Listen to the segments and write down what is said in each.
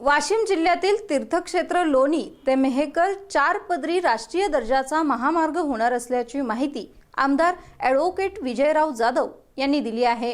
वाशिम जिल्ह्यातील तीर्थक्षेत्र लोणी ते मेहेकर चार पदरी राष्ट्रीय दर्जाचा महामार्ग होणार असल्याची माहिती आमदार ॲडव्होकेट विजयराव जाधव यांनी दिली आहे.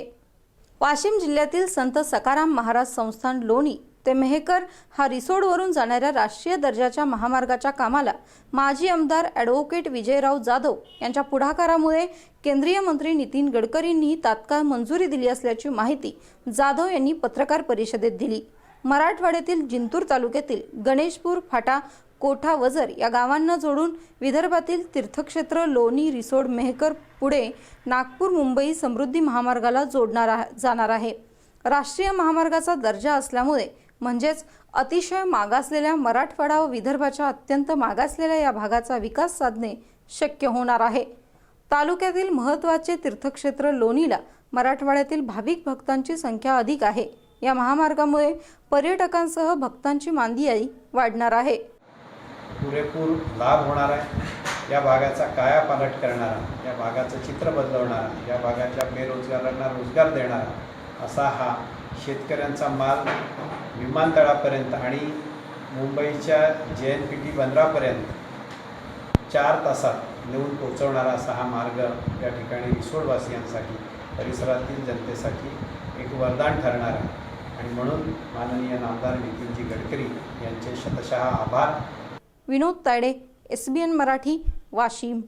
वाशिम जिल्ह्यातील संत सकाराम महाराज संस्थान लोणी ते मेहेकर हा रिसोडवरून जाणाऱ्या राष्ट्रीय दर्जाच्या महामार्गाच्या कामाला माजी आमदार ॲडव्होकेट विजयराव जाधव यांच्या पुढाकारामुळे केंद्रीय मंत्री नितीन गडकरींनी तात्काळ मंजुरी दिली असल्याची माहिती जाधव यांनी पत्रकार परिषदेत दिली. मराठवाड्यातील जिंतूर तालुक्यातील गणेशपूर फाटा कोठा वजर या गावांना जोडून विदर्भातील तीर्थक्षेत्र लोणी रिसोड मेहकर पुढे नागपूर मुंबई समृद्धी महामार्गाला जोडणार जाणार आहे. राष्ट्रीय महामार्गाचा दर्जा असल्यामुळे म्हणजेच अतिशय मागासलेल्या मराठवाडा व विदर्भाच्या अत्यंत मागासलेल्या या भागाचा विकास साधणे शक्य होणार आहे. तालुक्यातील महत्त्वाचे तीर्थक्षेत्र लोणीला मराठवाड्यातील भाविक भक्तांची संख्या अधिक आहे. या महामार्गामुळे पर्यटकांसह भक्तांची मांदियाई वाढणार आहे. पुरेपूर लाभ होणार आहे. या भागाचा कायापालट करणारा या भागाचं चित्र बदलवणारा या भागाच्या बेरोजगारांना रोजगार देणारा असा हा शेतकऱ्यांचा माल विमानतळापर्यंत आणि मुंबईच्या जे एन पी टी बंदरापर्यंत चार तासात नेऊन पोचवणारा असा हा मार्ग या ठिकाणी रिसोडवासियांसाठी परिसरातील जनतेसाठी एक वरदान ठरणार आहे. आणि म्हणून माननीय नामदार नितीनजी गडकरी यांचे शतशः आभार. Vinod Tayde S B N Marathi Washim.